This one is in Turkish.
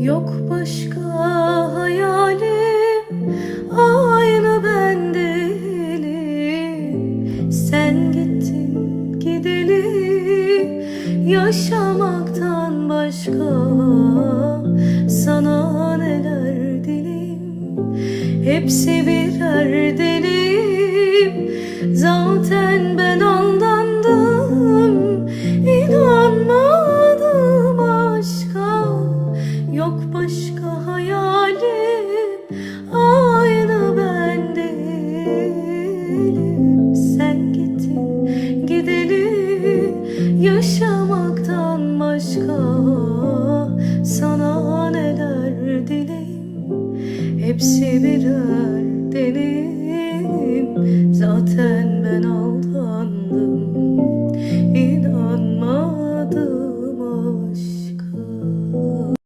Yok başka hayalim Aynı ben değilim. Sen gittin gideli Yaşamaktan başka Sana neler dilim? Hepsi birer delim Zaten ben Yok başka hayali aynı ben değilim Sen gittin gideli yaşamaktan başka. Sana neler dileğim hepsi birer deneyim Zaten ben ağladım